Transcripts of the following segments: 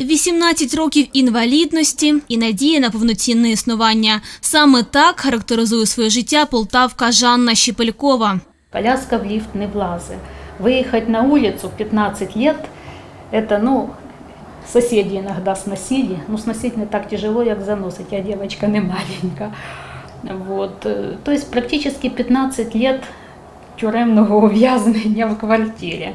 18 років інвалідності і надія на повноцінне існування. Саме так характеризує своє життя полтавка Жанна Щепелькова. Коляска в лифт не влазит. Выехать на улицу в 15 лет, это, ну, соседи иногда сносили. Ну, сносить не так тяжело, як заносить. Я девочка не маленька. Вот. э, То есть практически 15 лет тюремного ув'язнення в квартирі.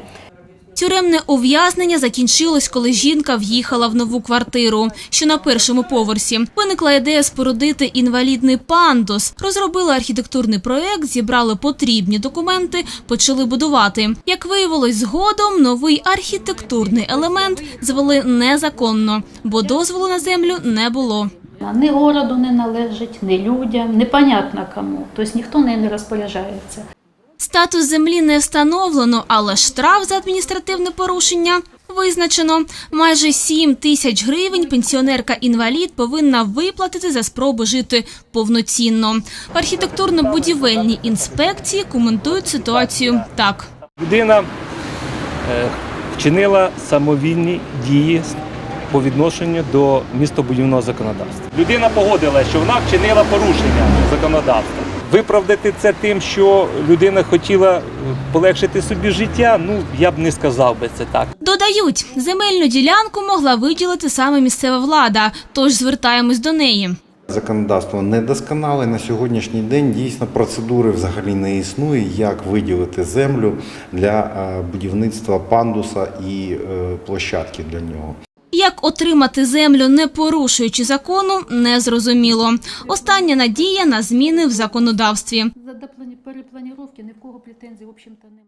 Тюремне ув'язнення закінчилось, коли жінка в'їхала в нову квартиру, що на першому поверсі. Виникла ідея спорудити інвалідний пандус. Розробили архітектурний проект, зібрали потрібні документи, почали будувати. Як виявилось згодом, новий архітектурний елемент звели незаконно, бо дозволу на землю не було. Ні городу не належить, ні людям, непонятно кому. Тобто ніхто не розпоряджається. Статус землі не встановлено, але штраф за адміністративне порушення визначено. Майже 7 тисяч гривень пенсіонерка-інвалід повинна виплатити за спробу жити повноцінно. В архітектурно-будівельній інспекції коментують ситуацію так. Людина е, вчинила самовільні дії по відношенню до містобудівного законодавства. Людина погодила, що вона вчинила порушення законодавства. Виправдати це тим, що людина хотіла полегшити собі життя, ну я б не сказав би це так. Додають, земельну ділянку могла виділити саме місцева влада, тож звертаємось до неї. Законодавство недосконале. На сьогоднішній день дійсно процедури взагалі не існує, як виділити землю для е, будівництва пандуса і е, площадки для нього. Як отримати землю, не порушуючи закону, не зрозуміло. Остання надія на зміни в законодавстві. За перепланіровки ні в кого претензій, в общем-то, немає.